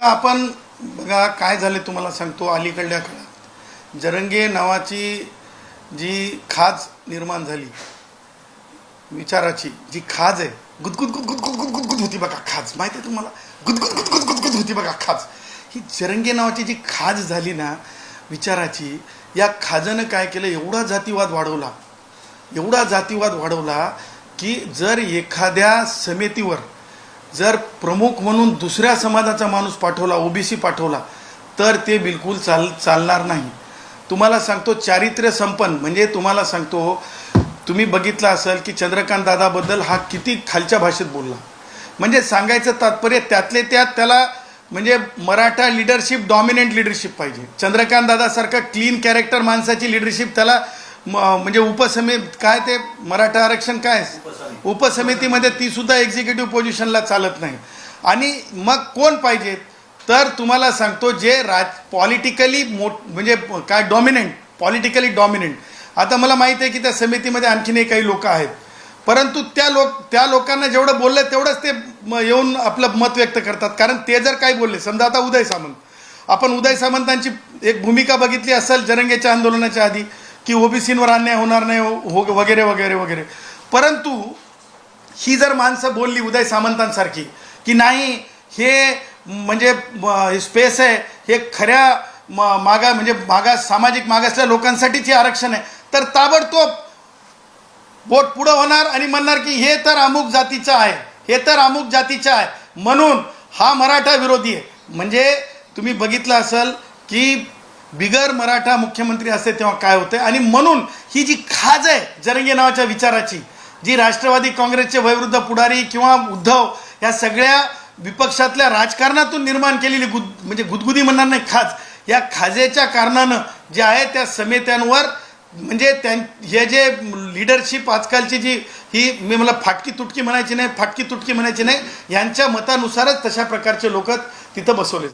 आपण बघा काय झाले तुम्हाला सांगतो अलीकडल्या काळात. जरंगे नावाची जी खाज निर्माण झाली विचाराची जी खाज आहे गुदगुद गुदगुद गुदगुद गुदगुद होती बघा खाज. माहिती आहे तुम्हाला? गुदगुद गुदगुद गुदगुद होती बघा खाज. ही जरंगे नावाची जी खाज झाली ना विचाराची या खाजनं काय केलं? एवढा जातीवाद वाढवला. एवढा जातीवाद वाढवला की जर एखाद्या समितीवर जर प्रमुख म्हणून दुसऱ्या समाजाचा माणूस पाठवला ओबीसी पाठवला तर ते बिलकुल चाल चालणार नाही. तुम्हाला सांगतो चारित्र्य संपन्न म्हणजे तुम्हाला सांगतो तुम्ही बघितलं असेल की चंद्रकांत दादाबद्दल हा किती खालच्या भाषेत बोलला. म्हणजे सांगायचं तात्पर्य त्यातले त्यात त्याला म्हणजे मराठा लिडरशिप डॉमिनेंट लिडरशिप पाहिजे. चंद्रकांत दादासारखं क्लीन कॅरेक्टर माणसाची लिडरशिप त्याला म्हणजे उपसमी काय ते मराठा आरक्षण काय? उपसमितीमध्ये ती सुद्धा एक्झिक्युटिव्ह पोझिशनला चालत नाही. आणि मग कोण पाहिजे? तर तुम्हाला सांगतो जे राज पॉलिटिकली मोठ म्हणजे काय डॉमिनंट पॉलिटिकली डॉमिनंट आता मला माहिती आहे की त्या समितीमध्ये आणखीनही काही लोक आहेत. परंतु त्या लोक त्या लोकांना जेवढं बोललं तेवढंच ते म- येऊन आपलं मत व्यक्त करतात. कारण ते जर काय बोलले समजा आता उदय सामंत. आपण उदय सामंतांची एक भूमिका बघितली असेल जरंगेच्या आंदोलनाच्या आधी. की ओबीसींवर अन्याय होणार नाही हो वगैरे वगैरे वगैरे. परंतु ही जर माणसं बोलली उदय सामंतांसारखी की नाही हे म्हणजे स्पेस आहे हे खऱ्या म- मागा म्हणजे मागास सामाजिक मागासल्या लोकांसाठीच हे आरक्षण आहे तर ताबडतोब बोट पुढं होणार आणि म्हणणार की हे तर अमुक जातीचं आहे हे तर अमुक जातीचं आहे. म्हणून हा मराठा विरोधी आहे. म्हणजे तुम्ही बघितलं असेल की बिगर मराठा मुख्यमंत्री असते तेव्हा काय होते? आणि म्हणून ही जी खाज आहे जरंगे नावाच्या विचाराची जी राष्ट्रवादी काँग्रेसचे वयवृद्ध पुढारी किंवा उद्धव या सगळ्या विपक्षातल्या राजकारणातून निर्माण केलेली गुद म्हणजे गुदगुदी म्हणणार नाही खाज. या खाजेच्या कारणानं जे आहे त्या समित्यांवर म्हणजे त्यां हे जे लिडरशिप आजकालची जी ही मी मला फाटकी तुटकी म्हणायची नाही फाटकी तुटकी म्हणायची नाही यांच्या मतानुसारच तशा प्रकारचे लोक तिथं बसवले.